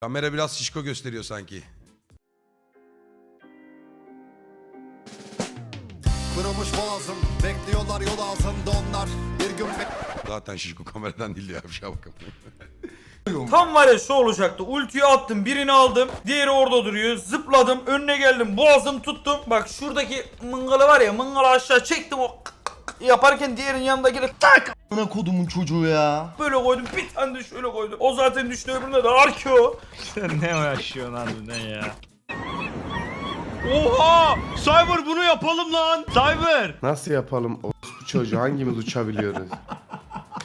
Kamera biraz şişko gösteriyor sanki. Kırılmış boğazım Bekliyorlar yol altında onlar Bir gün Zaten şişko kameradan değil ya bir şey bakalım. Tam var ya şu olacaktı. Ultiyi attım, birini aldım. Diğeri orada duruyor. Zıpladım, önüne geldim, boğazım tuttum. Bak şuradaki mıngalı var ya, mıngalı aşağı çektim o yaparken diğerinin yanında gelip tak Ana kodumun çocuğu ya. böyle koydum. Bir tane de şöyle koydum. O zaten düştü öbürüne de arko. Sen ne uğraşıyorsun harbiden ya? Oha! Cyber bunu yapalım lan! Cyber! Nasıl yapalım o bu çocuğu hangimiz uçabiliyoruz?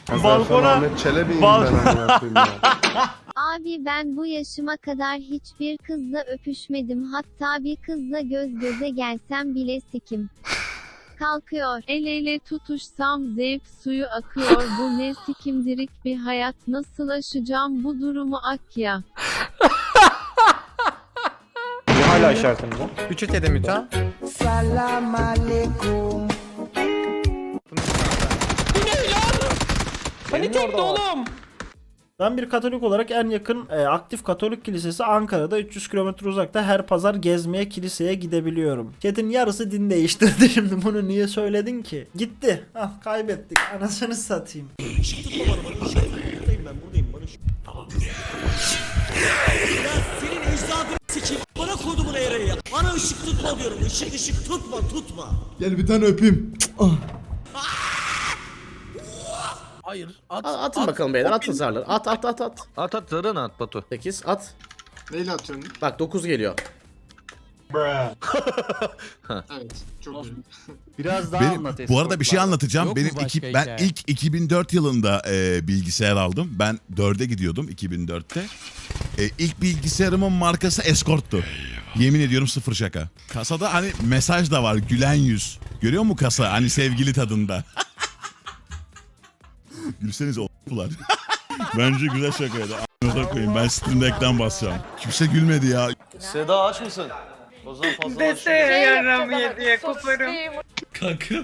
Balkona- Ahmet Çelebi'yim Bal- ben amına koyayım ya. Abi ben bu yaşıma kadar hiçbir kızla öpüşmedim. Hatta bir kızla göz göze gelsem bile sikim. Kalkıyor. El ele tutuşsam zevk suyu akıyor. Bu ne sikimdirik bir hayat. Nasıl aşacağım bu durumu Akya? Hala işaretimde. Üçü tedemüt ha. Panik etti oğlum. Ben bir Katolik olarak en yakın e, aktif Katolik kilisesi Ankara'da 300 kilometre uzakta her pazar gezmeye kiliseye gidebiliyorum. Chat'in yarısı din değiştirdi şimdi bunu niye söyledin ki? Gitti. Ah kaybettik. Anasını satayım. Senin ecdadını sikeyim. Bana kodumun eğreyi. Bana ışık tutma diyorum. Işık ışık tutma tutma. Gel bir tane öpeyim. Hayır. At. atın bakalım beyler atın zarları. At at at at. At at zarını at Batu. 8 at. Neyle atıyorsun? Bak 9 geliyor. Evet. Çok. Biraz daha Benim, anlat bu arada bir şey anlatacağım. Yok mu Benim başka iki, ben hikaye? ilk 2004 yılında e, bilgisayar aldım. Ben 4'e gidiyordum 2004'te. E, ilk bilgisayarımın markası Escort'tu. Yemin ediyorum sıfır şaka. Kasada hani mesaj da var gülen yüz. Görüyor mu kasa hani sevgili tadında. Gülseniz o**lar. Bence güzel şakaydı. A**ınıza koyayım ben Steam Deck'ten basacağım. Kimse gülmedi ya. Seda aç mısın? O zaman fazla aç. Kanka.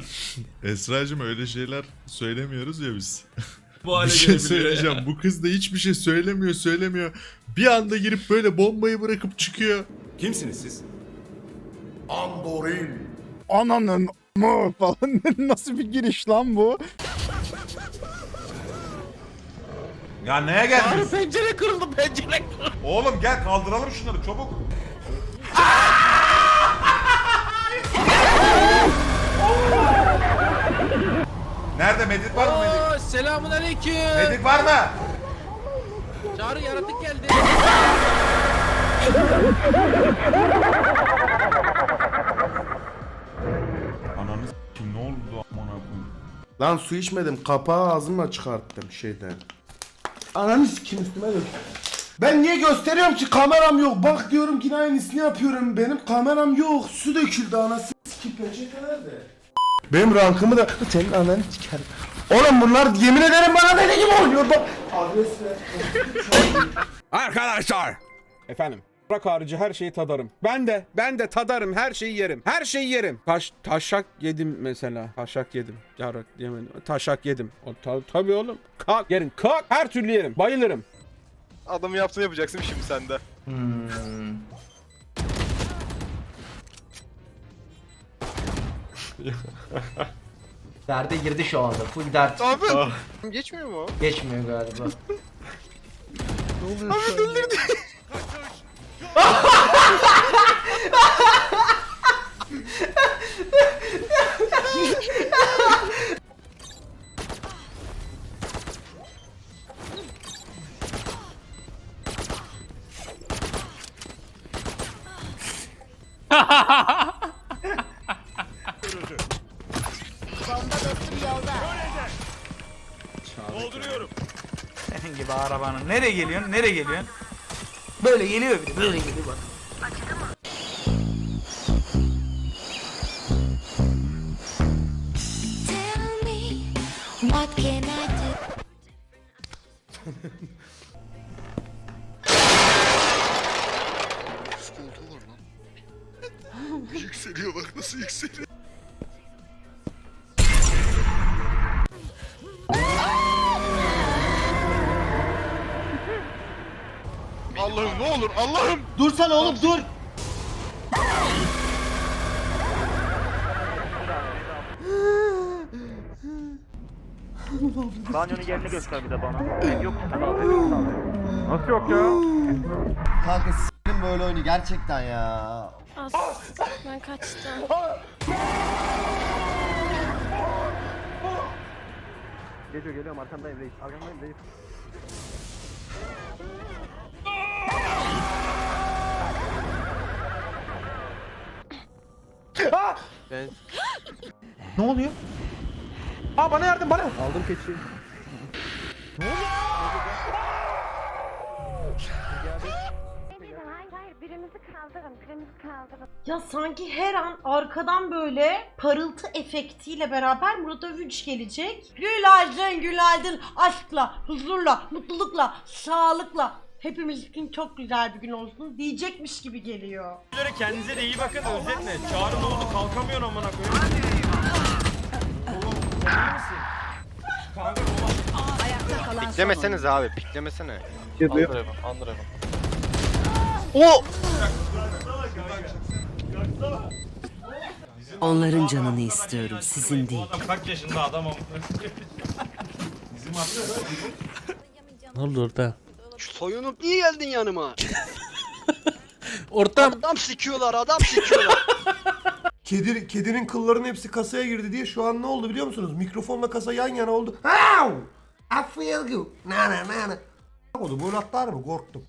Esra'cığım öyle şeyler söylemiyoruz ya biz. Bu hale bir şey söyleyeceğim. Bu kız da hiçbir şey söylemiyor söylemiyor. Bir anda girip böyle bombayı bırakıp çıkıyor. Kimsiniz siz? Amborin Ananın mı falan. Nasıl bir giriş lan bu? Ya neye geldin? Pencere kırıldı pencere. Oğlum gel kaldıralım şunları çabuk. Nerede medik var mı medik? Selamun aleyküm. Medik var mı? Çağrı yaratık geldi. Ananı ne oldu amına koyayım? Lan su içmedim. Kapağı ağzımla çıkarttım şeyden. Ananı sikim üstüme dök. Ben niye gösteriyorum ki kameram yok. Bak diyorum ki aynısını yapıyorum. Benim kameram yok. Su döküldü anasını sikim peçete nerede? Benim rankımı da senin ananı sikerim. Oğlum bunlar yemin ederim bana deli gibi oynuyor bak. Adres ver. Arkadaşlar. Efendim. Bırak harici her şeyi tadarım. Ben de, ben de tadarım, her şeyi yerim. Her şeyi yerim. Taş, taşak yedim mesela. Taşak yedim. Yarak yemedim. Taşak yedim. O, ta, tabii oğlum. Kalk, yerim. Kalk. Her türlü yerim. Bayılırım. Adamı yaptığını yapacaksın şimdi sen de. Derde girdi şu anda. Full dert. Abi geçmiyor mu? Geçmiyor galiba. Senin gibi arabanın. Nereye geliyorsun? Nereye geliyorsun? Böyle geliyor bir de. Böyle geliyor bak. Tell me what can I do? Yükseliyor bak nasıl yükseliyor. Allah'ım. Dursana oğlum dur. Banyonun yerini göster bir de bana. Yok. Kanka s**tim böyle oyunu gerçekten ya. Ben kaçtım. Geliyor geliyorum arkandayım reis. Arkandayım reis. Ne oluyor? Aa bana yardım bana. Aldım keçiyi. Ya sanki her an arkadan böyle parıltı efektiyle beraber Murat Övünç gelecek. Günaydın günaydın aşkla, huzurla, mutlulukla, sağlıkla. Hepimiz için çok güzel bir gün olsun diyecekmiş gibi geliyor. Kendinize de iyi bakın özetle. Çağrı ne oldu kalkamıyorsun amına koyayım. Piklemeseniz abi piklemesene. Onların canını istiyorum, sizin değil. Kaç yaşında adam amına Ne oldu orada? Soyunup niye geldin yanıma? Ortam Adam sikiyorlar adam sikiyorlar. Kedi, kedinin kıllarının hepsi kasaya girdi diye şu an ne oldu biliyor musunuz? Mikrofonla kasa yan yana oldu. Ow! I feel you. Na na na na. Oldu böyle atlar mı? Korktum.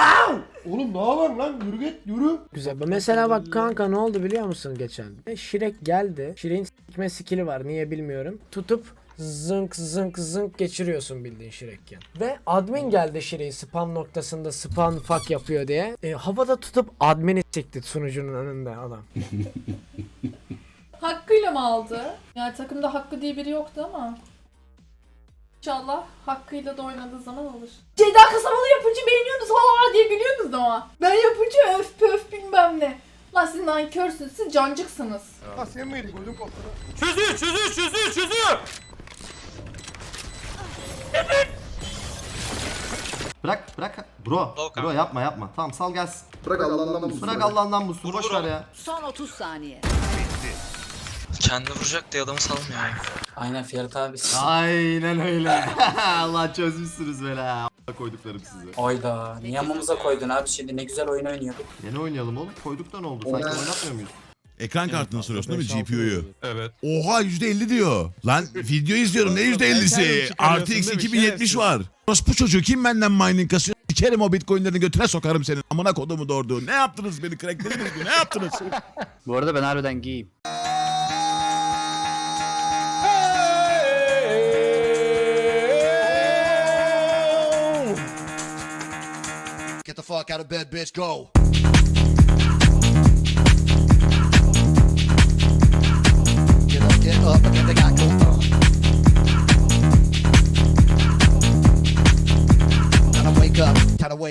Ow! Oğlum ne yapıyorsun lan? Yürü git yürü. Güzel. Mesela bak kanka ne oldu biliyor musun geçen? Şirek geldi. Şirek'in sikme skill'i var niye bilmiyorum. Tutup zınk zınk zınk geçiriyorsun bildiğin Şirekken. Ve admin geldi Şirek'i spam noktasında spam fuck yapıyor diye. E, havada tutup admini sikti sunucunun önünde adam. Hakkıyla mı aldı? Yani takımda Hakkı diye biri yoktu ama. İnşallah hakkıyla da oynadığı zaman olur. Ceyda kasamalı yapınca beğeniyorsunuz ha diye gülüyorsunuz ama. Ben yapınca öf pöf bilmem ne. Lan siz nankörsünüz, siz cancıksınız. Ha sen miydin? Gözüm koptu. Çözüyor çözüyor çözüyor çözüyor. Bırak bırak. Bro. Bro yapma yapma. Tamam sal gelsin. Bırak Allah'ından bulsun. Bırak Allah'ından bulsun. Boş ver ya. Son 30 saniye. Kendi vuracak diye adamı salmıyor. Aynen Ferit abi. Aynen öyle. Allah çözmüşsünüz böyle ha. koyduklarım size. Oyda. Niye amamıza koydun abi şimdi ne güzel oyun oynuyorduk. Yeni oynayalım oğlum. Koyduk da ne oldu? Sanki oynatmıyor muyuz? Ekran kartını soruyorsun değil mi GPU'yu? Evet. Oha %50 diyor. Lan video izliyorum ne %50'si? RTX 2070 var. bu çocuğu kim benden mining kasıyor? Sikerim o bitcoinlerini götüne sokarım senin. Amına kodumu doğurdu. Ne yaptınız beni cracklediniz mi? Ne yaptınız? Bu arada ben harbiden giyeyim. Get the fuck out of bed, bitch, go.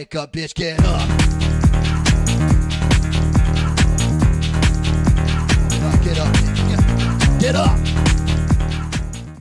Wake up, bitch, get up. Get up, get up, get up.